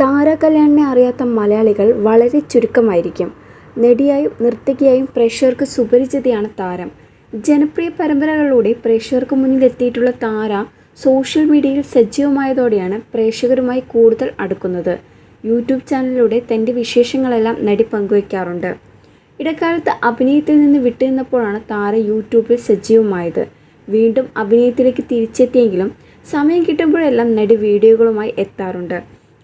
താര കല്യാണിനെ അറിയാത്ത മലയാളികൾ വളരെ ചുരുക്കമായിരിക്കും. നടിയായും നർത്തകിയായും പ്രേക്ഷകർക്ക് സുപരിചിതയാണ് താരം. ജനപ്രിയ പരമ്പരകളിലൂടെ പ്രേക്ഷകർക്ക് മുന്നിലെത്തിയിട്ടുള്ള താര സോഷ്യൽ മീഡിയയിൽ സജീവമായതോടെയാണ് പ്രേക്ഷകരുമായി കൂടുതൽ അടുക്കുന്നത്. യൂട്യൂബ് ചാനലിലൂടെ തന്റെ വിശേഷങ്ങളെല്ലാം നടി പങ്കുവയ്ക്കാറുണ്ട്. ഇടക്കാലത്ത് അഭിനയത്തിൽ നിന്ന് വിട്ടുനിന്നപ്പോഴാണ് താര യൂട്യൂബിൽ സജീവമായത്. വീണ്ടും അഭിനയത്തിലേക്ക് തിരിച്ചെത്തിയെങ്കിലും സമയം കിട്ടുമ്പോഴെല്ലാം നടി വീഡിയോകളുമായി എത്താറുണ്ട്.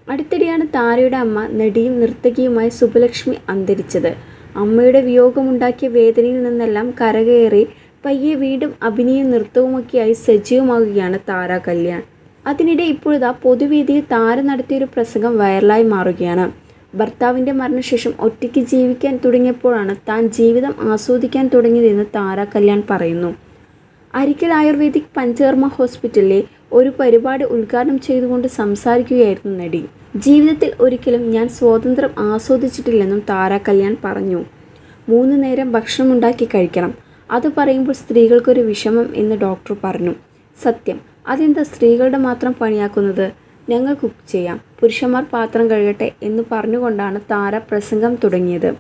അടുത്തിടെയാണ് താരയുടെ അമ്മ നടിയും നർത്തകിയുമായ സുബലക്ഷ്മി അന്തരിച്ചത്. അമ്മയുടെ വിയോഗമുണ്ടാക്കിയ വേദനയിൽ നിന്നെല്ലാം കരകയറി പയ്യെ വീണ്ടും അഭിനയം നൃത്തവുമൊക്കെയായി സജീവമാകുകയാണ് താര കല്യാൺ. അതിനിടെ ഇപ്പോഴിതാ പൊതുവേദിയിൽ താര നടത്തിയൊരു പ്രസംഗം വൈറലായി മാറുകയാണ്. ഭർത്താവിന്റെ മരണശേഷം ഒറ്റയ്ക്ക് ജീവിക്കാൻ തുടങ്ങിയപ്പോഴാണ് താൻ ജീവിതം ആസ്വദിക്കാൻ തുടങ്ങിയതെന്ന് താര കല്യാൺ പറയുന്നു. അരിക്കൽ ആയുർവേദിക് പഞ്ചകർമ്മ ഹോസ്പിറ്റലിലെ ഒരു പരിപാടി ഉദ്ഘാടനം ചെയ്തുകൊണ്ട് സംസാരിക്കുകയായിരുന്നു നടി. ജീവിതത്തിൽ ഒരിക്കലും ഞാൻ സ്വാതന്ത്ര്യം ആസ്വദിച്ചിട്ടില്ലെന്നും താര കല്യാൺ പറഞ്ഞു. മൂന്ന് നേരം ഭക്ഷണം ഉണ്ടാക്കി കഴിക്കണം. അത് പറയുമ്പോൾ സ്ത്രീകൾക്കൊരു വിഷമം എന്ന് ഡോക്ടർ പറഞ്ഞു. സത്യം. അതെന്താ സ്ത്രീകളുടെ മാത്രം പണിയാക്കുന്നത്? ഞങ്ങൾ കുക്ക് ചെയ്യാം. പുരുഷന്മാർ പാത്രം കഴുകട്ടെ എന്ന് പറഞ്ഞുകൊണ്ടാണ് താര പ്രസംഗം തുടങ്ങിയത്.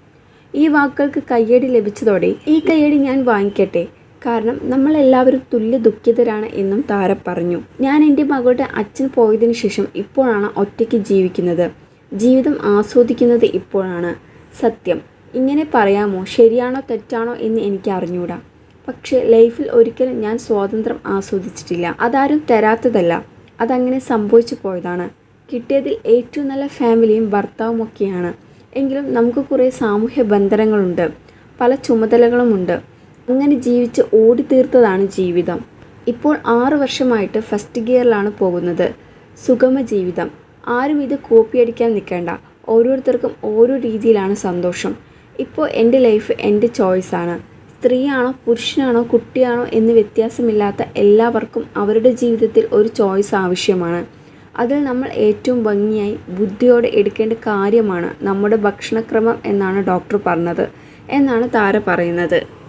ഈ വാക്കുകൾക്ക് കയ്യടി ലഭിച്ചതോടെ ഈ കയ്യടി ഞാൻ വാങ്ങിക്കട്ടെ. കാരണം നമ്മളെല്ലാവരും തുല്യ ദുഃഖിതരാണ് എന്നും താര പറഞ്ഞു. ഞാൻ എന്റെ മകളുടെ അച്ഛൻ പോയതിന് ശേഷം ഇപ്പോഴാണ് ഒറ്റയ്ക്ക് ജീവിക്കുന്നത്. ജീവിതം ആസ്വദിക്കുന്നത് ഇപ്പോഴാണ്. സത്യം. ഇങ്ങനെ പറയാമോ? ശരിയാണോ തെറ്റാണോ എന്ന് എനിക്ക് അറിഞ്ഞൂടാ. പക്ഷേ ലൈഫിൽ ഒരിക്കലും ഞാൻ സ്വാതന്ത്ര്യം ആസ്വദിച്ചിട്ടില്ല. അതാരും തരാത്തതല്ല. അതങ്ങനെ സംഭവിച്ചു പോയതാണ്. കിട്ടിയതിൽ ഏറ്റവും നല്ല ഫാമിലിയും ഭർത്താവും ഒക്കെയാണ്. എങ്കിലും നമുക്ക് കുറേ സാമൂഹ്യ ബന്ധനങ്ങളുണ്ട്. പല ചുമതലകളുമുണ്ട്. അങ്ങനെ ജീവിച്ച് ഓടിത്തീർത്തതാണ് ജീവിതം. ഇപ്പോൾ ആറു വർഷമായിട്ട് ഫസ്റ്റ് ഗിയറിലാണ് പോകുന്നത്. സുഗമ ജീവിതം. ആരും ഇത് കോപ്പി അടിക്കാൻ നിൽക്കേണ്ട. ഓരോരുത്തർക്കും ഓരോ രീതിയിലാണ് സന്തോഷം. ഇപ്പോൾ എന്റെ ലൈഫ് എന്റെ ചോയ്സാണ് സ്ത്രീയാണോ പുരുഷനാണോ കുട്ടിയാണോ എന്ന് വ്യത്യാസമില്ലാത്ത എല്ലാവർക്കും അവരുടെ ജീവിതത്തിൽ ഒരു ചോയ്സ് ആവശ്യമാണ്. അതിൽ നമ്മൾ ഏറ്റവും ഭംഗിയായി ബുദ്ധിയോടെ എടുക്കേണ്ട കാര്യമാണ് നമ്മുടെ ഭക്ഷണക്രമം എന്നാണ് ഡോക്ടർ പറഞ്ഞത്. എന്നാണ് താര പറയുന്നത്.